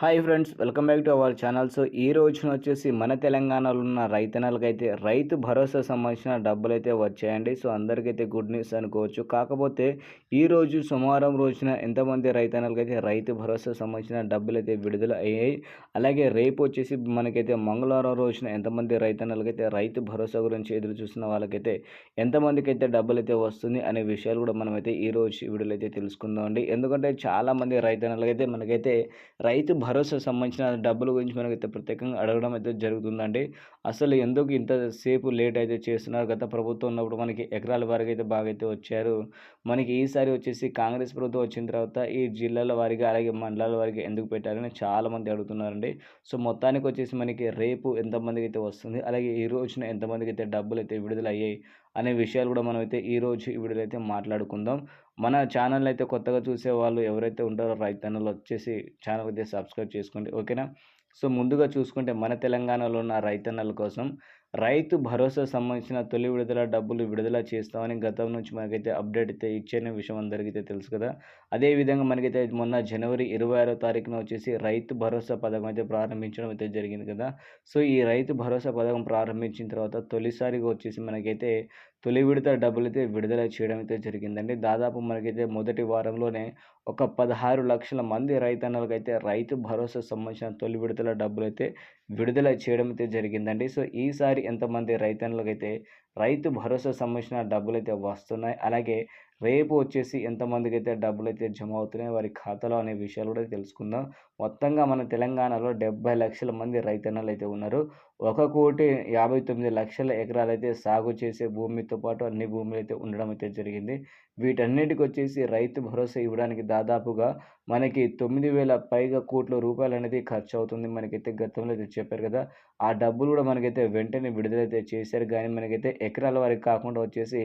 Hi friends welcome back to our channel. So ఈ రోజున వచ్చేసి మన తెలంగాణలో ఉన్న రైతన్నలకైతే రైతు భరోసా సంబంధించిన డబ్బులు అయితే వచ్చాయండి. సో అందరికైతే గుడ్ న్యూస్ అనుకోవచ్చు. కాకపోతే ఈ రోజు సోమవారం రోజున ఎంతమంది రైతన్నలకైతే రైతు భరోసా సంబంధించిన డబ్బులు అయితే విడుదల అయ్యాయి. అలాగే రేపు వచ్చేసి మనకైతే మంగళవారం రోజున ఎంతమంది రైతన్నలకైతే రైతు భరోసా గురించి ఎదురు చూస్తున్న వాళ్ళకైతే ఎంతమందికి అయితే డబ్బులు అయితే వస్తుంది అనే విషయాలు కూడా మనమైతే ఈ రోజు ఈ వీడియోలో అయితే తెలుసుకుందాం అండి ఎందుకంటే చాలామంది రైతన్నలకైతే మనకైతే రైతు భరోసా సంబంధించిన డబ్బుల గురించి మనకైతే ప్రత్యేకంగా అడగడం అయితే జరుగుతుందండి. అసలు ఎందుకు ఇంతసేపు లేట్ అయితే చేస్తున్నారు? గత ప్రభుత్వం ఉన్నప్పుడు మనకి ఎకరాల వారికి అయితే బాగా అయితే వచ్చారు. మనకి ఈసారి వచ్చేసి కాంగ్రెస్ ప్రభుత్వం వచ్చిన తర్వాత ఈ జిల్లాల వారిగా అలాగే మండలాల వారికి ఎందుకు పెట్టారని చాలామంది అడుగుతున్నారండి. సో మొత్తానికి వచ్చేసి మనకి రేపు ఎంతమందికి అయితే వస్తుంది? అలాగే ఈ రోజున ఎంతమందికి అయితే డబ్బులు అయితే విడుదల అయ్యాయి అనే విషయాలు కూడా మనం అయితే ఈరోజు ఈ వీడియోలో అయితే మాట్లాడుకుందాం. మన ఛానల్ అయితే కొత్తగా చూసే వాళ్ళు ఎవరైతే ఉంటారో రైతన్నలు వచ్చేసి ఛానల్ అయితే సబ్స్క్రైబ్ చేసుకోండి ఓకేనా? సో ముందుగా చూసుకుంటే మన తెలంగాణలో ఉన్న రైతన్నల కోసం రైతు భరోసా సంబంధించిన తొలి విడుదల డబ్బులు విడుదల చేస్తామని గతం నుంచి మనకైతే అప్డేట్ అయితే ఇచ్చిన విషయం అందరికైతే తెలుసు కదా. అదేవిధంగా మనకైతే మొన్న జనవరి ఇరవై ఆరో తారీఖున వచ్చేసి రైతు భరోసా పథకం అయితే ప్రారంభించడం అయితే జరిగింది కదా. సో ఈ రైతు భరోసా పథకం ప్రారంభించిన తర్వాత తొలిసారిగా వచ్చేసి మనకైతే తొలి విడత డబ్బులు అయితే విడుదల చేయడం అయితే జరిగిందండి. దాదాపు మనకైతే మొదటి వారంలోనే ఒక పదహారు లక్షల మంది రైతన్నలకైతే రైతు భరోసా సంబంధించిన తొలి విడతల డబ్బులు అయితే విడుదల చేయడం అయితే జరిగిందండి. సో ఈసారి ఎంతమంది రైతన్నలకైతే రైతు భరోసా సంబంధించిన డబ్బులు అయితే వస్తున్నాయి. అలాగే రేపు వచ్చేసి ఎంతమందికి అయితే డబ్బులు అయితే జమ అవుతున్నాయి వారి ఖాతాలో అనే విషయాలు కూడా తెలుసుకుందాం. మొత్తంగా మన తెలంగాణలో డెబ్బై లక్షల మంది రైతన్నలు అయితే ఉన్నారు. ఒక కోటి యాభై తొమ్మిది లక్షల ఎకరాలు అయితే సాగు చేసే భూమితో పాటు అన్ని భూములు అయితే ఉండడం అయితే జరిగింది. వీటన్నిటికి వచ్చేసి రైతు భరోసా ఇవ్వడానికి దాదాపుగా మనకి తొమ్మిది వేల పైగా కోట్ల రూపాయలు అనేది ఖర్చు అవుతుంది మనకైతే గతంలో అయితే చెప్పారు కదా. ఆ డబ్బులు కూడా మనకైతే వెంటనే విడుదలైతే చేశారు. కానీ మనకైతే ఎకరాల వారికి కాకుండా వచ్చేసి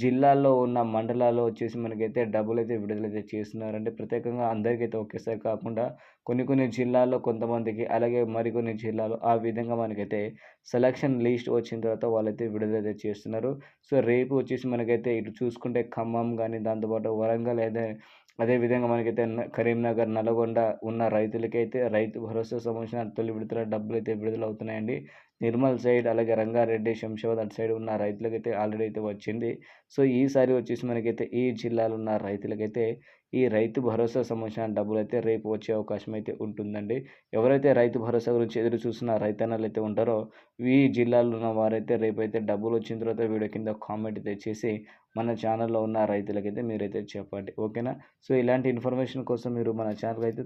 జిల్లాల్లో ఉన్న మండలాల్లో వచ్చేసి మనకైతే డబ్బులు అయితే విడుదలైతే చేస్తున్నారంటే ప్రత్యేకంగా అందరికైతే ఒకేసారి కాకుండా కొన్ని కొన్ని జిల్లాల్లో కొంతమందికి అలాగే మరికొన్ని జిల్లాలో ఆ విధంగా మనకైతే సెలక్షన్ లిస్ట్ వచ్చిన తర్వాత వాళ్ళైతే విడుదలైతే చేస్తున్నారు. సో రేపు వచ్చేసి మనకైతే ఇటు చూసుకుంటే ఖమ్మం కానీ దాంతోపాటు వరంగల్ అయితే అదేవిధంగా మనకైతే కరీంనగర్ నల్గొండ ఉన్న రైతులకైతే రైతు భరోసా సంబంధించిన తొలి విడుదల డబ్బులు అయితే విడుదల అవుతున్నాయండి నిర్మల్ సైడ్ అలాగే రంగారెడ్డి శంషాబాద్ అటు సైడ్ ఉన్న రైతులకైతే ఆల్రెడీ అయితే వచ్చింది. సో ఈసారి వచ్చేసి మనకైతే ఈ జిల్లాలో ఉన్న రైతులకైతే ఈ రైతు భరోసా సంబంధించిన డబ్బులు అయితే రేపు వచ్చే అవకాశం అయితే ఉంటుందండి. ఎవరైతే రైతు భరోసా గురించి ఎదురు చూస్తున్న రైతన్నలు అయితే ఉంటారో ఈ జిల్లాలో ఉన్న వారైతే రేపు అయితే డబ్బులు వచ్చిన తర్వాత వీడియో కింద కామెంట్ అయితే చేసి మన ఛానల్లో ఉన్న రైతులకైతే మీరైతే చెప్పండి. ఓకేనా? సో ఇలాంటి ఇన్ఫర్మేషన్ కోసం మీరు మన ఛానల్ అయితే